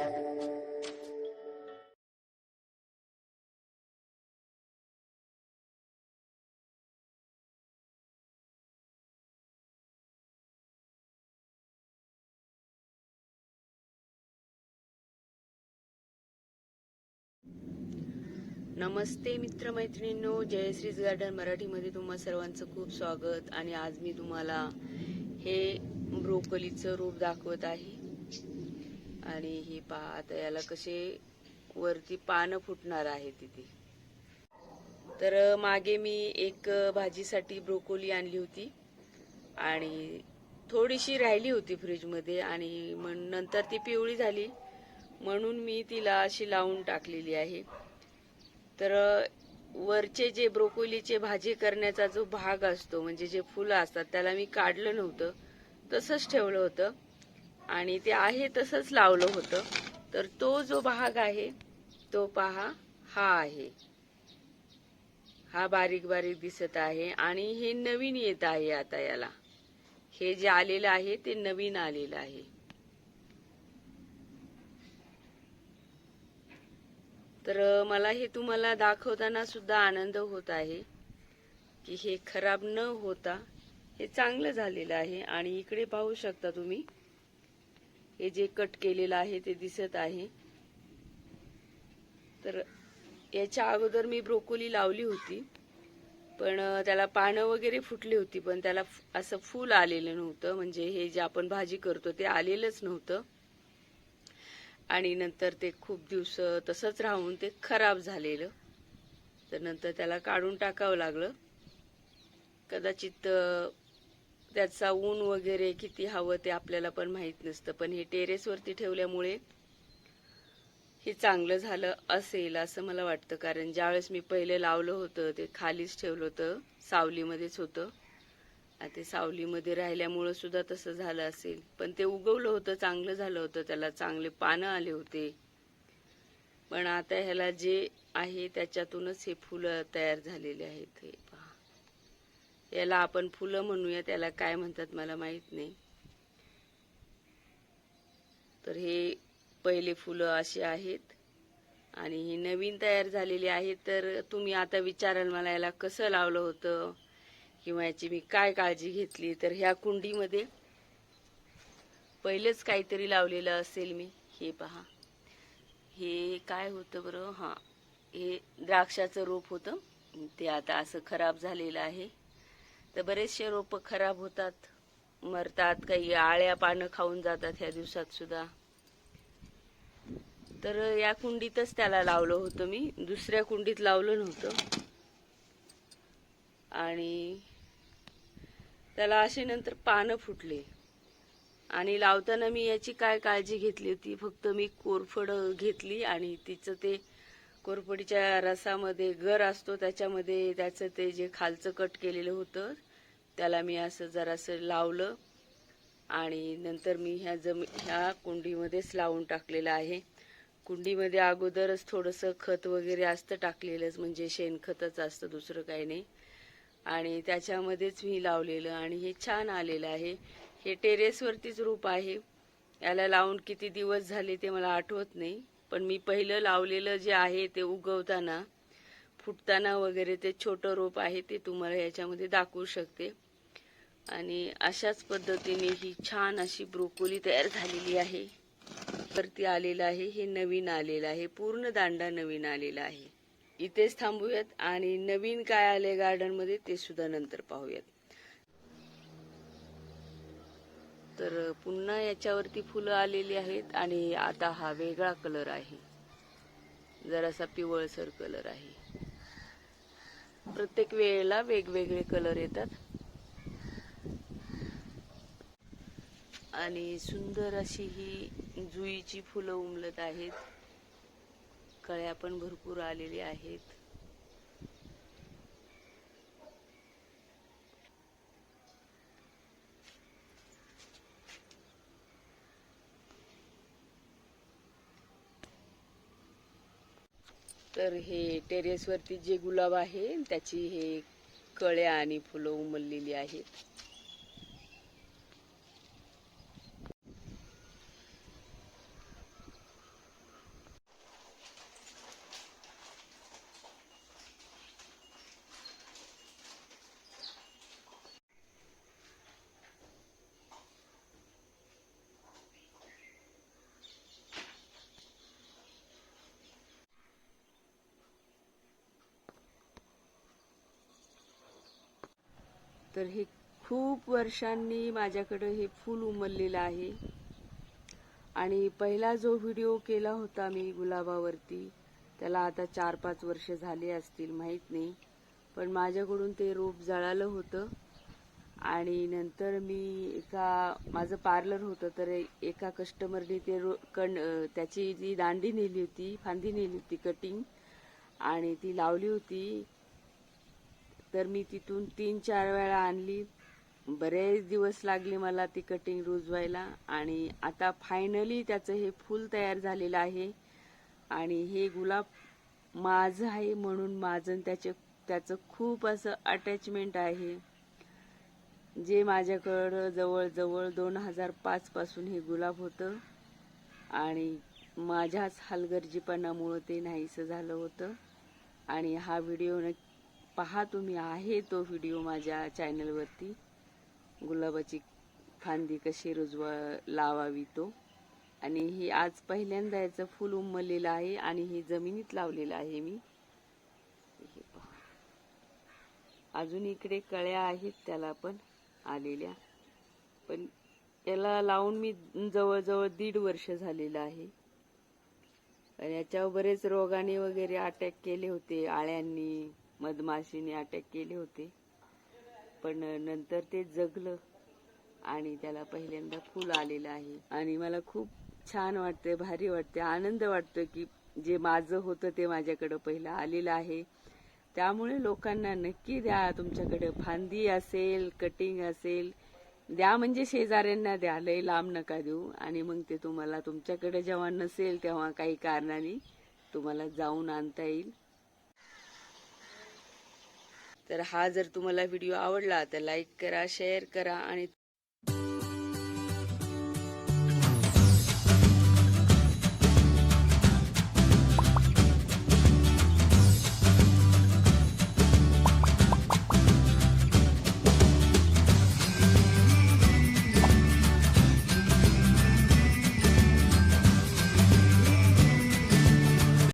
नमस्ते मित्रमैत्रिणींनो जयश्रीज garden मराठीमध्ये तुम्हा सर्वांचं खूप स्वागत आणि आज मी तुम्हाला हे ब्रोकलीचं रूप दाखवत आहे. आणि हे पहा आता याला कसे वरती पानं फुटणार आहे तिथे. तर मागे मी एक भाजीसाठी ब्रोकोली आणली होती. आणि थोडीशी राहिली होती फ्रीजमध्ये आणि मग नंतर ती पिवळी झाली. म्हणून मी तिला अशी लावून टाकलेली आहे. तर वरचे जे ब्रोकोलीचे भाजी करण्याचा जो भाग असतो म्हणजे जे फुलं असतात त्याला मी काढलं नव्हतं. तसंच ठेवलं होतं. आणि ते आहे तसंच लावलं होतं. तर तो जो भाग आहे तो पहा हा आहे. हा बारीक बारीक दिसत आहे आणि हे नवीन येत आहे आता याला. हे जे आलेलं आहे ते नवीन आलेलं आहे. तर मला हे तुम्हाला दाखवताना सुद्धा आनंद होत आहे की हे खराब न होता हे चांगलं झालेलं आहे आणि इकडे पाहू शकता तुम्ही. हे जे कट केलेलं आहे ते दिसत आहे. तर याच्या अगोदर मी ब्रोकोली लावली होती पण त्याला पानं वगैरे फुटली होती पण त्याला असं फूल आलेलं नव्हतं. म्हणजे हे जे आपण भाजी करतो ते आलेलंच नव्हतं. आणि नंतर ते खूप दिवस तसंच राहून ते खराब झालेलं. तर नंतर त्याला काढून टाकावं लागलं. कदाचित त्याचा ऊन वगैरे किती हवं ते आपल्याला पण माहीत नसतं. पण हे टेरेसवरती ठेवल्यामुळे हे चांगलं झालं असेल असं मला वाटतं. कारण ज्यावेळेस मी पहिले लावलं होतं ते खालीच ठेवलं होतं. सावलीमध्येच होतं. आता ते सावलीमध्ये राहिल्यामुळं सुद्धा तसं झालं असेल. पण ते उगवलं होतं चांगलं झालं होतं. त्याला चांगले पानं आले होते. पण आता ह्याला जे आहे त्याच्यातूनच हे फुलं तयार झालेले आहेत. हे याला आपण फुलं म्हणूया त्याला काय म्हणतात मला माहीत नाही. तर हे पहिले फुलं अशी आहेत. आणि ही नवीन तयार झालेली आहेत तर तुम्ही आता विचाराल मला याला कसं लावलं होतं किंवा याची मी काय काळजी घेतली. तर ह्या कुंडीमध्ये पहिलंच काहीतरी लावलेलं असेल मी. हे पहा. हे काय होतं बरं? हां. हे द्राक्षाचं रोप होतं. ते आता असं खराब झालेलं आहे. तर बरेचसे रोपं खराब होतात मरतात काही आळ्या पानं खाऊन जातात ह्या दिवसात सुद्धा. तर या कुंडीतच त्याला लावलं होतं मी. दुसऱ्या कुंडीत लावलं नव्हतं. आणि त्याला असे नंतर पानं फुटले. आणि लावताना मी याची काय काळजी घेतली होती? फक्त मी कोरफड घेतली आणि तिचं ते कोरफडीच्या रसामध्ये गर असतो त्याच्यामध्ये त्याचं ते जे खालचं कट केलेलं होतं त्याला मी असं जरासं लावलं आणि नंतर मी ह्या जमी ह्या कुंडीमध्येच लावून टाकलेलं आहे. कुंडीमध्ये अगोदरच थोडंसं खत वगैरे असतं टाकलेलंच म्हणजे शेणखतच असतं दुसरं काही नाही. आणि त्याच्यामध्येच मी लावलेलं आणि हे छान आलेलं आहे. हे टेरेसवरतीच रूप आहे. याला लावून किती दिवस झाले ते मला आठवत नाही. पण मी पहिलं लावलेलं जे आहे ते उगवताना फुटताना वगैरे ते छोटं रोप आहे ते तुम्हाला याच्यामध्ये दाखवू शकते. आणि अशाच पद्धतीने ही छान अशी ब्रोकोली तयार झालेली आहे. वरती आलेलं आहे हे नवीन आलेलं आहे पूर्ण दांडा नवीन आलेला आहे. इथेच थांबूयात आणि नवीन काय आले गार्डनमध्ये ते सुद्धा नंतर पाहूयात. तर पुन्हा याच्यावरती फुलं आलेली आहेत आणि आता हा वेगळा कलर आहे. जरासा पिवळसर कलर आहे. प्रत्येक वेळेला वेगवेगळे कलर येतात. आणि सुंदर अशी ही जुईची फुलं उमलत आहेत. कळ्या पण भरपूर आलेल्या आहेत. तर हे टेरेसवरती जे गुलाब आहे त्याची हे कळ्या आणि फुलं उमललेली आहेत. तर हे खूप वर्षांनी माझ्याकडे हे फूल उमललेलं आहे. आणि पहिला जो व्हिडिओ केला होता मी गुलाबावरती त्याला आता चार पाच वर्ष झाले असतील माहीत नाही. पण माझ्याकडून ते रोप जळालं होतं. आणि नंतर मी एका माझं पार्लर होतं तर एका कस्टमरने ते रो कण त्याची जी दांडी नेली होती फांदी नेली होती कटिंग. आणि ती लावली होती. तर मी तिथून तीन चार वेळा आणली. बरेच दिवस लागले मला ती कटिंग रुजवायला आणि आता फायनली त्याचं हे फूल तयार झालेलं आहे. आणि हे गुलाब माझं आहे म्हणून माझं त्याचे त्याचं खूप असं अटॅचमेंट आहे. जे माझ्याकडं जवळजवळ दोन हजार पाचपासून हे गुलाब होतं. आणि माझ्याच हलगर्जीपणामुळं ते नाहीसं झालं होतं. आणि हा व्हिडिओ नक्की पहा तुम्ही आहे तो व्हिडिओ माझ्या चॅनलवरती गुलाबाची फांदी कशी रुजवा लावावी तो. आणि हे आज पहिल्यांदा याचं फुल उमललेलं आहे आणि हे जमिनीत लावलेलं आहे मी. हे पहा. अजून इकडे कळ्या आहेत त्याला पण आलेल्या. पण याला लावून मी जवळजवळ दीड वर्ष झालेलं आहे. याच्यावर बरेच रोगाने वगैरे अटॅक केले होते आळ्यांनी. मधमाशीने अटॅक केले होते. पण नंतर ते जगलं आणि त्याला पहिल्यांदा फुल आलेलं आहे. आणि मला खूप छान वाटतंय भारी वाटते आनंद वाटतो की जे माझं होतं ते माझ्याकडं पहिलं आलेलं आहे. त्यामुळे लोकांना नक्की द्या तुमच्याकडे फांदी असेल कटिंग असेल द्या म्हणजे शेजाऱ्यांना द्या लय लांब नका देऊ. आणि मग ते तुम्हाला तुमच्याकडे जेव्हा नसेल तेव्हा काही कारणाने तुम्हाला जाऊन आणता येईल. तर हा जर तुम्हाला व्हिडिओ आवडला तर लाईक करा शेअर करा आणि